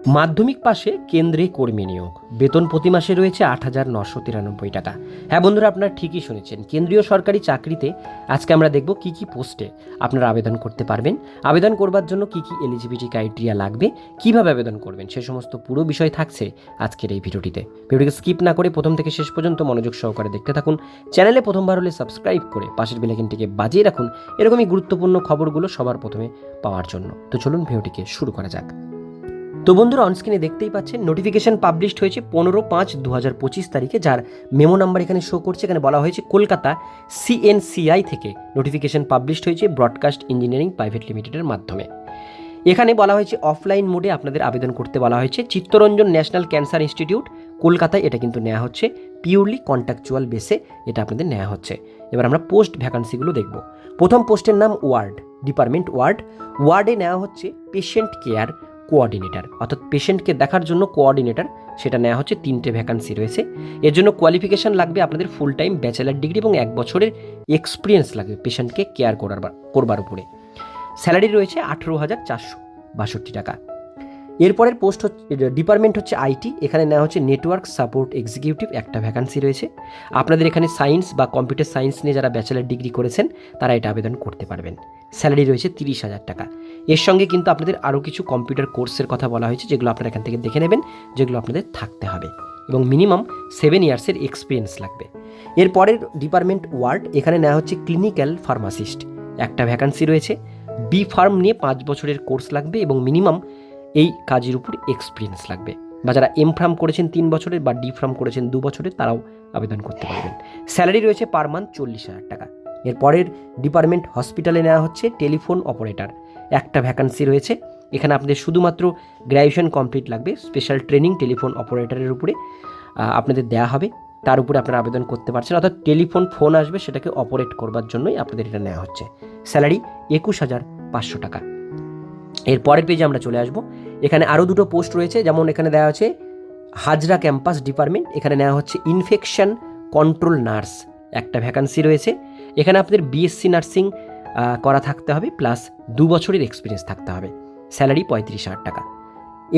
মাধ্যমিক পাশে কেন্দ্রে কর্মী নিয়োগ। বেতন প্রতি মাসে রয়েছে আট হাজার নশো তিরানব্বই টাকা। হ্যাঁ বন্ধুরা, আপনারা ঠিকই শুনেছেন। কেন্দ্রীয় সরকারি চাকরিতে আজকে আমরা দেখব কি কি পোস্টে আপনারা আবেদন করতে পারবেন। আবেদন করবার জন্য কি কি এলিজিবিলিটি ক্রাইটেরিয়া লাগবে, কীভাবে আবেদন করবেন, সে সমস্ত পুরো বিষয় থাকছে আজকের এই ভিডিওটিতে। ভিডিওটিকে স্কিপ না করে প্রথম থেকে শেষ পর্যন্ত মনোযোগ সহকারে দেখতে থাকুন। চ্যানেলে প্রথমবার হলে সাবস্ক্রাইব করে পাশের বেলাইকিনটিকে বাজিয়ে রাখুন। এরকমই গুরুত্বপূর্ণ খবরগুলো সবার প্রথমে পাওয়ার জন্য। তো চলুন ভিডিওটিকে শুরু করা যাক। তো বন্ধুরা অনস্ক্রিনে দেখতেই পাচ্ছেন নোটিফিকেশন পাবলিশড হয়েছে পনেরো পাঁচ দু হাজার পঁচিশ তারিখে, যার মেমো নাম্বার এখানে শো করছে। এখানে বলা হয়েছে, কলকাতা সিএনসিআই থেকে নোটিফিকেশন পাবলিশড হয়েছে ব্রডকাস্ট ইঞ্জিনিয়ারিং প্রাইভেট লিমিটেডের মাধ্যমে। এখানে বলা হয়েছে অফলাইন মোডে আপনাদের আবেদন করতে বলা হয়েছে। চিত্তরঞ্জন ন্যাশনাল ক্যান্সার ইনস্টিটিউট কলকাতায় এটা কিন্তু নেওয়া হচ্ছে পিওরলি কন্ট্রাকচুয়াল বেসে এটা আপনাদের নেওয়া হচ্ছে। এবার আমরা পোস্ট ভ্যাকান্সিগুলো দেখব। প্রথম পোস্টের নাম ওয়ার্ড ডিপার্টমেন্ট ওয়ার্ড। ওয়ার্ডে নেওয়া হচ্ছে পেশেন্ট কেয়ার কোঅর্ডিনেটর। অর্থাৎ পেশেন্টকে দেখার জন্য কোঅর্ডিনেটর, সেটা নেওয়া হচ্ছে তিনটে ভ্যাকান্সি রয়েছে। এর জন্য কোয়ালিফিকেশান লাগবে আপনাদের ফুল টাইম ব্যাচেলার ডিগ্রি এবং এক বছরের এক্সপিরিয়েন্স লাগবে পেশেন্টকে কেয়ার করার করবার উপরে। স্যালারি রয়েছে আঠেরো হাজার চারশো বাষট্টি টাকা। এরপরের পোস্ট হচ্ছে ডিপার্টমেন্ট হচ্ছে আইটি এখানে নেওয়া হচ্ছে নেটওয়ার্ক সাপোর্ট এক্সিকিউটিভ একটা ভ্যাকান্সি রয়েছে। আপনাদের এখানে সায়েন্স বা কম্পিউটার সায়েন্স নিয়ে যারা ব্যাচেলার ডিগ্রি করেছেন, তারা এটা আবেদন করতে পারবেন। স্যালারি রয়েছে তিরিশ হাজার টাকা। এর সঙ্গে কিন্তু আপনাদের আরও কিছু কম্পিউটার কোর্সের কথা বলা হয়েছে, যেগুলো আপনারা এখান থেকে দেখে নেবেন, যেগুলো আপনাদের থাকতে হবে। এবং মিনিমাম সেভেন ইয়ার্সের এক্সপিরিয়েন্স লাগবে। এরপরের ডিপার্টমেন্ট ওয়ার্ড, এখানে নেওয়া হচ্ছে ক্লিনিক্যাল ফার্মাসিস্ট। একটা ভ্যাকান্সি রয়েছে। বি ফার্ম নিয়ে পাঁচ বছরের কোর্স লাগবে এবং মিনিমাম এই কাজের উপর এক্সপিরিয়েন্স লাগবে। বা যারা এম ফার্ম করেছেন তিন বছরের বা ডি ফার্ম করেছেন দু বছরের, তারাও আবেদন করতে পারবেন। স্যালারি রয়েছে পার মান্থ চল্লিশ হাজার টাকা। এরপরের ডিপার্টমেন্ট হসপিটালে নেওয়া হচ্ছে টেলিফোন অপারেটর। একটা ভ্যাকান্সি রয়েছে। এখানে আপনাদের শুধুমাত্র গ্র্যাজুয়েশন কমপ্লিট লাগবে। স্পেশাল ট্রেনিং টেলিফোন অপারেটরের উপরে আপনাদের দেওয়া হবে। তার উপরে আপনারা আবেদন করতে পারছেন। অর্থাৎ টেলিফোন ফোন আসবে সেটাকে অপারেট করবার জন্যই আপনাদের এটা নেওয়া হচ্ছে। স্যালারি একুশ হাজার পাঁচশো টাকা। এর পরের পেজে আমরা চলে আসব। এখানে আরও দুটো পোস্ট রয়েছে। যেমন এখানে দেওয়া আছে, হাজরা ক্যাম্পাস ডিপার্টমেন্ট। এখানে নেওয়া হচ্ছে ইনফেকশন কন্ট্রোল নার্স। একটা ভ্যাকান্সি রয়েছে। এখানে আপনাদের বিএসসি নার্সিং করা থাকতে হবে প্লাস দু বছরের এক্সপিরিয়েন্স থাকতে হবে। স্যালারি পঁয়ত্রিশ হাজার টাকা।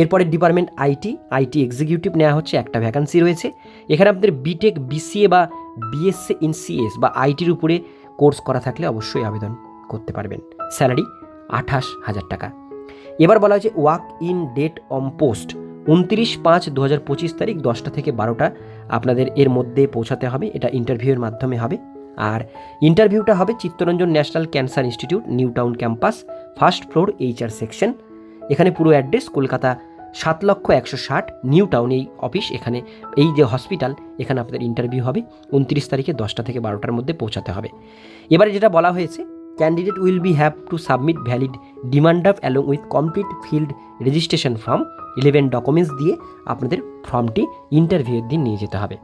এরপরে ডিপার্টমেন্ট আইটি আইটি এক্সিকিউটিভ নেওয়া হচ্ছে, একটা ভ্যাকান্সি রয়েছে। এখানে আপনাদের বিটেক বিসিএ বা বিএসসি ইন সিএস বা আইটির উপরে কোর্স করা থাকলে অবশ্যই আবেদন করতে পারবেন। স্যালারি আঠাশ হাজার টাকা। এবার বলা হয়েছে walk in date on post উনত্রিশ পাঁচ দু হাজার পঁচিশ তারিখ দশটা থেকে বারোটা আপনাদের এর মধ্যে পৌঁছাতে হবে। এটা ইন্টারভিউয়ের মাধ্যমে হবে। আর ইন্টারভিউটা হবে Chittaranjan national cancer institute new town campus, first floor HR section. এখানে পুরো অ্যাড্রেস, কলকাতা সাত লক্ষ একশো ষাট নিউ টাউন এই অফিস, এখানে এই যে হসপিটাল, এখানে আপনাদের ইন্টারভিউ হবে। উনত্রিশ তারিখে দশটা থেকে বারোটার মধ্যে পৌঁছাতে হবে। এবারে যেটা বলা হয়েছে candidate will be have to submit valid demand of along with complete field registration form eleven documents দিয়ে আপনাদের ফর্মটি ইন্টারভিউয়ের দিন নিয়ে যেতে হবে।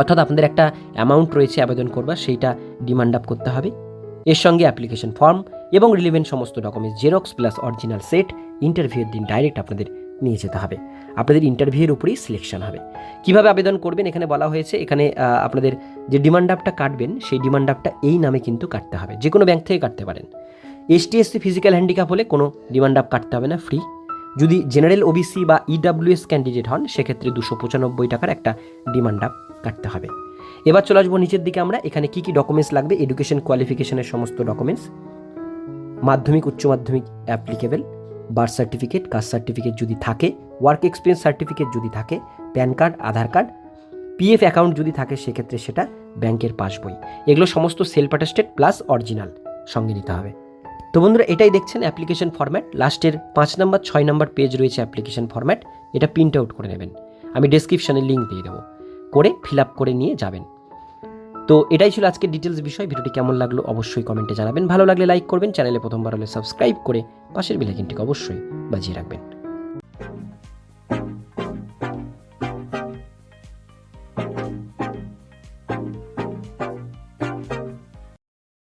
অর্থাৎ আপনাদের একটা অ্যামাউন্ট রয়েছে আবেদন করবার, সেইটা ডিমান্ড আপ করতে হবে। এর সঙ্গে অ্যাপ্লিকেশন ফর্ম এবং রিলিভেন্ট সমস্ত documents xerox plus original set ইন্টারভিউয়ের দিন ডাইরেক্ট আপনাদের নিয়ে যেতে হবে। আপনাদের ইন্টারভিউয়ের উপরেই সিলেকশন হবে। কীভাবে আবেদন করবেন? এখানে বলা হয়েছে, এখানে আপনাদের যে ডিমান্ড আপটা কাটবেন, সেই ডিমান্ড আপটা এই নামে কিন্তু কাটতে হবে। যে কোনো ব্যাংক থেকে কাটতে পারেন। এসটি এসসি ফিজিক্যাল হ্যান্ডিক্যাপ হলে কোনো ডিমান্ড আপ কাটতে হবে না ফ্রি যদি জেনারেল ওবিসি বা ইডাব্লিউএস ক্যান্ডিডেট হন, সেক্ষেত্রে দুশো পঁচানব্বই টাকার একটা ডিমান্ড আপ কাটতে হবে। এবার চলে আসব নিচের দিকে আমরা। এখানে কি কি ডকুমেন্টস লাগবে? এডুকেশন কোয়ালিফিকেশনের সমস্ত ডকুমেন্টস মাধ্যমিক, উচ্চ মাধ্যমিক applicable birth certificate caste certificate যদি থাকে। ওয়ার্ক এক্সপিরিয়েন্স সার্টিফিকেট যদি থাকে। PAN card Aadhaar card PF account যদি থাকে, সেক্ষেত্রে সেটা ব্যাংকের পাসবই এগুলো সমস্ত সেলফ অ্যাটাস্টেড প্লাস অরিজিনাল সঙ্গে নিতে হবে। তো বন্ধুরা, এটাই দেখছেন অ্যাপ্লিকেশন ফর্ম্যাট লাস্টের পাঁচ নম্বর, ছয় নম্বর পেজ রয়েছে অ্যাপ্লিকেশন ফরম্যাট এটা প্রিন্ট আউট করে নেবেন। আমি ডেসক্রিপশানে লিঙ্ক দিয়ে দেবো। করে ফিল আপ করে নিয়ে যাবেন। তো এটাই ছিল আজকের ডিটেলস বিষয়। ভিডিওটি কেমন লাগল অবশ্যই কমেন্টে জানাবেন। ভালো লাগলে লাইক করবেন। চ্যানেলে প্রথমবার হলে সাবস্ক্রাইব করে পাশের বেলাইকিনটিকে অবশ্যই বাজিয়ে রাখবেন।